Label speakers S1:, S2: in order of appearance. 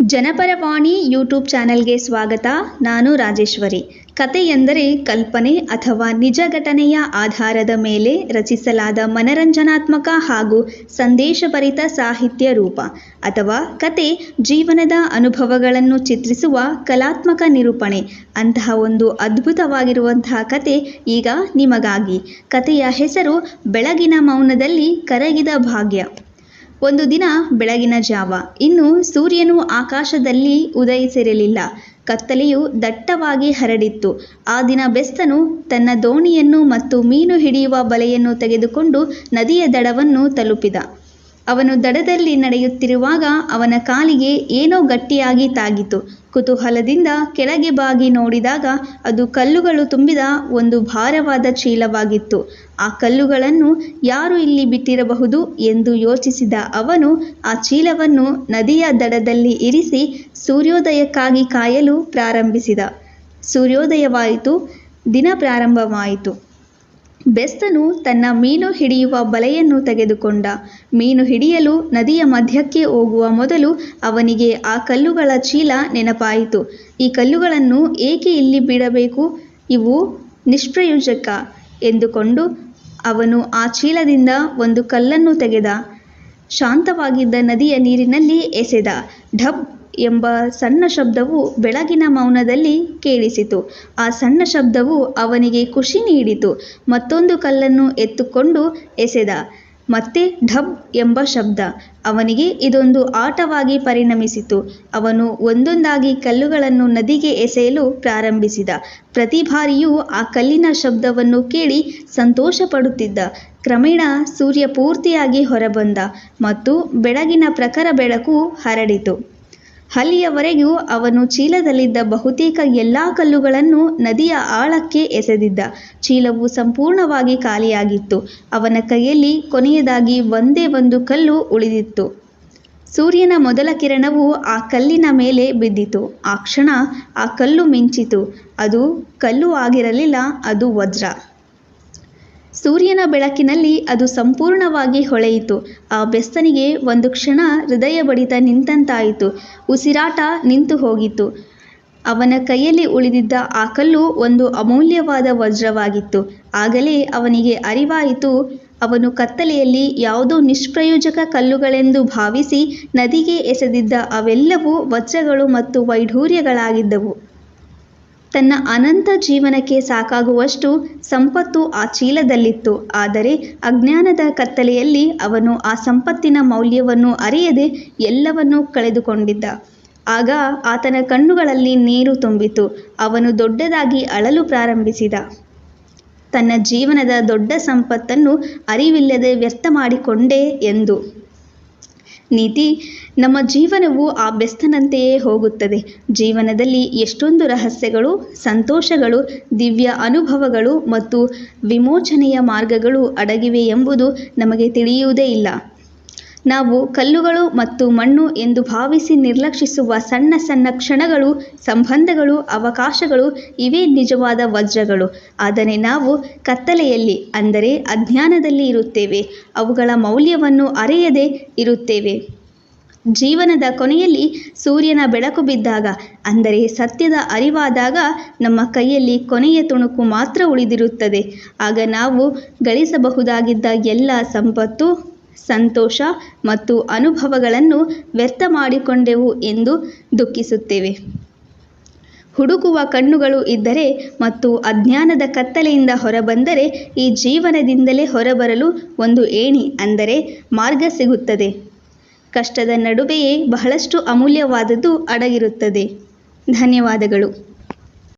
S1: Janaparavani YouTube ಚಾನೆಲ್ಗೆ ಸ್ವಾಗತ. ನಾನು ರಾಜೇಶ್ವರಿ. ಕತೆ ಎಂದರೆ ಕಲ್ಪನೆ ಅಥವಾ ನಿಜ ಘಟನೆಯ ಆಧಾರದ ಮೇಲೆ ರಚಿಸಲಾದ ಮನರಂಜನಾತ್ಮಕ ಹಾಗೂ ಸಂದೇಶಭರಿತ ಸಾಹಿತ್ಯ ರೂಪ ಅಥವಾ ಕತೆ ಜೀವನದ ಅನುಭವಗಳನ್ನು ಚಿತ್ರಿಸುವ ಕಲಾತ್ಮಕ ನಿರೂಪಣೆ. ಅಂತಹ ಒಂದು ಅದ್ಭುತವಾಗಿರುವಂತಹ ಕತೆ ಈಗ ನಿಮಗಾಗಿ. ಕತೆಯ ಹೆಸರು ಬೆಳಗಿನ ಮೌನದಲ್ಲಿ ಕರಗಿದ ಭಾಗ್ಯ. ಒಂದು ದಿನ ಬೆಳಗಿನ ಜಾವ. ಇನ್ನು ಸೂರ್ಯನು ಆಕಾಶದಲ್ಲಿ ಉದಯಿಸಿರಲಿಲ್ಲ. ಕತ್ತಲೆಯು ದಟ್ಟವಾಗಿ ಹರಡಿತ್ತು. ಆ ದಿನ ಬೆಸ್ತನು ತನ್ನ ದೋಣಿಯನ್ನು ಮತ್ತು ಮೀನು ಹಿಡಿಯುವ ಬಲೆಯನ್ನು ತೆಗೆದುಕೊಂಡು ನದಿಯ ದಡವನ್ನು ತಲುಪಿದ. ಅವನು ದಡದಲ್ಲಿ ನಡೆಯುತ್ತಿರುವಾಗ ಅವನ ಕಾಲಿಗೆ ಏನೋ ಗಟ್ಟಿಯಾಗಿ ತಾಗಿತು. ಕುತೂಹಲದಿಂದ ಕೆಳಗೆ ಬಾಗಿ ನೋಡಿದಾಗ ಅದು ಕಲ್ಲುಗಳು ತುಂಬಿದ ಒಂದು ಭಾರವಾದ ಚೀಲವಾಗಿತ್ತು. ಆ ಕಲ್ಲುಗಳನ್ನು ಯಾರು ಇಲ್ಲಿ ಬಿಟ್ಟಿರಬಹುದು ಎಂದು ಯೋಚಿಸಿದ ಅವನು ಆ ಚೀಲವನ್ನು ನದಿಯ ದಡದಲ್ಲಿ ಇರಿಸಿ ಸೂರ್ಯೋದಯಕ್ಕಾಗಿ ಕಾಯಲು ಪ್ರಾರಂಭಿಸಿದ. ಸೂರ್ಯೋದಯವಾಯಿತು, ದಿನ ಪ್ರಾರಂಭವಾಯಿತು. ಬೆಸ್ತನು ತನ್ನ ಮೀನು ಹಿಡಿಯುವ ಬಲೆಯನ್ನು ತೆಗೆದುಕೊಂಡ. ಮೀನು ಹಿಡಿಯಲು ನದಿಯ ಮಧ್ಯಕ್ಕೆ ಹೋಗುವ ಮೊದಲು ಅವನಿಗೆ ಆ ಕಲ್ಲುಗಳ ಚೀಲ ನೆನಪಾಯಿತು. ಈ ಕಲ್ಲುಗಳನ್ನು ಏಕೆ ಇಲ್ಲಿ ಬಿಡಬೇಕು? ಇವು ನಿಷ್ಪ್ರಯೋಜಕ ಎಂದುಕೊಂಡು ಅವನು ಆ ಚೀಲದಿಂದ ಒಂದು ಕಲ್ಲನ್ನು ತೆಗೆದ. ಶಾಂತವಾಗಿದ್ದ ನದಿಯ ನೀರಿನಲ್ಲಿ ಎಸೆದ. ಢಬ್ ಎಂಬ ಸಣ್ಣ ಶಬ್ದವು ಬೆಳಗಿನ ಮೌನದಲ್ಲಿ ಕೇಳಿಸಿತು. ಆ ಸಣ್ಣ ಶಬ್ದವು ಅವನಿಗೆ ಖುಷಿ ನೀಡಿತು. ಮತ್ತೊಂದು ಕಲ್ಲನ್ನು ಎತ್ತುಕೊಂಡು ಎಸೆದ. ಮತ್ತೆ ಢಬ್ ಎಂಬ ಶಬ್ದ. ಅವನಿಗೆ ಇದೊಂದು ಆಟವಾಗಿ ಪರಿಣಮಿಸಿತು. ಅವನು ಒಂದೊಂದಾಗಿ ಕಲ್ಲುಗಳನ್ನು ನದಿಗೆ ಎಸೆಯಲು ಪ್ರಾರಂಭಿಸಿದ. ಪ್ರತಿ ಬಾರಿಯೂ ಆ ಕಲ್ಲಿನ ಶಬ್ದವನ್ನು ಕೇಳಿ ಸಂತೋಷ ಪಡುತ್ತಿದ್ದ ಕ್ರಮೇಣ ಸೂರ್ಯ ಪೂರ್ತಿಯಾಗಿ ಹೊರಬಂದ ಮತ್ತು ಬೆಳಗಿನ ಪ್ರಖರ ಬೆಳಕು ಹರಡಿತು. ಅಲ್ಲಿಯವರೆಗೂ ಅವನು ಚೀಲದಲ್ಲಿದ್ದ ಬಹುತೇಕ ಎಲ್ಲ ಕಲ್ಲುಗಳನ್ನು ನದಿಯ ಆಳಕ್ಕೆ ಎಸೆದಿದ್ದ. ಚೀಲವು ಸಂಪೂರ್ಣವಾಗಿ ಖಾಲಿಯಾಗಿತ್ತು. ಅವನ ಕೈಯಲ್ಲಿ ಕೊನೆಯದಾಗಿ ಒಂದೇ ಒಂದು ಕಲ್ಲು ಉಳಿದಿತ್ತು. ಸೂರ್ಯನ ಮೊದಲ ಕಿರಣವು ಆ ಕಲ್ಲಿನ ಮೇಲೆ ಬಿದ್ದಿತು. ಆ ಕ್ಷಣ ಆ ಕಲ್ಲು ಮಿಂಚಿತು. ಅದು ಕಲ್ಲು ಆಗಿರಲಿಲ್ಲ, ಅದು ವಜ್ರ. ಸೂರ್ಯನ ಬೆಳಕಿನಲ್ಲಿ ಅದು ಸಂಪೂರ್ಣವಾಗಿ ಹೊಳೆಯಿತು. ಆ ಬೆಸ್ತನಿಗೆ ಒಂದು ಕ್ಷಣ ಹೃದಯ ಬಡಿತ ನಿಂತಂತಾಯಿತು. ಉಸಿರಾಟ ನಿಂತು ಹೋಗಿತ್ತು. ಅವನ ಕೈಯಲ್ಲಿ ಉಳಿದಿದ್ದ ಆ ಕಲ್ಲು ಒಂದು ಅಮೂಲ್ಯವಾದ ವಜ್ರವಾಗಿತ್ತು. ಆಗಲೇ ಅವನಿಗೆ ಅರಿವಾಯಿತು, ಅವನು ಕತ್ತಲೆಯಲ್ಲಿ ಯಾವುದೋ ನಿಷ್ಪ್ರಯೋಜಕ ಕಲ್ಲುಗಳೆಂದು ಭಾವಿಸಿ ನದಿಗೆ ಎಸೆದಿದ್ದ ಅವೆಲ್ಲವೂ ವಜ್ರಗಳು ಮತ್ತು ವೈಢೂರ್ಯಗಳಾಗಿದ್ದವು. ತನ್ನ ಅನಂತ ಜೀವನಕ್ಕೆ ಸಾಕಾಗುವಷ್ಟು ಸಂಪತ್ತು ಆ ಚೀಲದಲ್ಲಿತ್ತು. ಆದರೆ ಅಜ್ಞಾನದ ಕತ್ತಲೆಯಲ್ಲಿ ಅವನು ಆ ಸಂಪತ್ತಿನ ಮೌಲ್ಯವನ್ನು ಅರಿಯದೆ ಎಲ್ಲವನ್ನೂ ಕಳೆದುಕೊಂಡಿದ್ದ. ಆಗ ಆತನ ಕಣ್ಣುಗಳಲ್ಲಿ ನೀರು ತುಂಬಿತು. ಅವನು ದೊಡ್ಡದಾಗಿ ಅಳಲು ಪ್ರಾರಂಭಿಸಿದ. ತನ್ನ ಜೀವನದ ದೊಡ್ಡ ಸಂಪತ್ತನ್ನು ಅರಿವಿಲ್ಲದೆ ವ್ಯರ್ಥ ಮಾಡಿಕೊಂಡೆ ಎಂದು. ನೀತಿ. ನಮ್ಮ ಜೀವನವು ಆ ಬೆಸ್ತನಂತೆಯೇ ಹೋಗುತ್ತದೆ. ಜೀವನದಲ್ಲಿ ಎಷ್ಟೊಂದು ರಹಸ್ಯಗಳು, ಸಂತೋಷಗಳು, ದಿವ್ಯ ಅನುಭವಗಳು ಮತ್ತು ವಿಮೋಚನೆಯ ಮಾರ್ಗಗಳು ಅಡಗಿವೆ ಎಂಬುದು ನಮಗೆ ತಿಳಿಯುವುದೇ ಇಲ್ಲ. ನಾವು ಕಲ್ಲುಗಳು ಮತ್ತು ಮಣ್ಣು ಎಂದು ಭಾವಿಸಿ ನಿರ್ಲಕ್ಷಿಸುವ ಸಣ್ಣ ಸಣ್ಣ ಕ್ಷಣಗಳು, ಸಂಬಂಧಗಳು, ಅವಕಾಶಗಳು ಇವೇ ನಿಜವಾದ ವಜ್ರಗಳು. ಆದರೆ ನಾವು ಕತ್ತಲೆಯಲ್ಲಿ, ಅಂದರೆ ಅಜ್ಞಾನದಲ್ಲಿ ಇರುತ್ತೇವೆ. ಅವುಗಳ ಮೌಲ್ಯವನ್ನು ಅರಿಯದೆ ಇರುತ್ತೇವೆ. ಜೀವನದ ಕೊನೆಯಲ್ಲಿ ಸೂರ್ಯನ ಬೆಳಕು ಬಿದ್ದಾಗ, ಅಂದರೆ ಸತ್ಯದ ಅರಿವಾದಾಗ ನಮ್ಮ ಕೈಯಲ್ಲಿ ಕೊನೆಯ ತುಣುಕು ಮಾತ್ರ ಉಳಿದಿರುತ್ತದೆ. ಆಗ ನಾವು ಗಳಿಸಬಹುದಾಗಿದ್ದ ಎಲ್ಲ ಸಂಪತ್ತು ಸಂತೋಷ ಮತ್ತು ಅನುಭವಗಳನ್ನು ವ್ಯರ್ಥ ಮಾಡಿಕೊಂಡೆವು ಎಂದು ದುಃಖಿಸುತ್ತೇವೆ. ಹುಡುಕುವ ಕಣ್ಣುಗಳು ಇದ್ದರೆ ಮತ್ತು ಅಜ್ಞಾನದ ಕತ್ತಲೆಯಿಂದ ಹೊರಬಂದರೆ ಈ ಜೀವನದಿಂದಲೇ ಹೊರಬರಲು ಒಂದು ಏಣಿ ಅಂದರೆ ಮಾರ್ಗ ಸಿಗುತ್ತದೆ. ಕಷ್ಟದ ನಡುವೆಯೇ ಬಹಳಷ್ಟು ಅಮೂಲ್ಯವಾದದ್ದು ಅಡಗಿರುತ್ತದೆ. ಧನ್ಯವಾದಗಳು.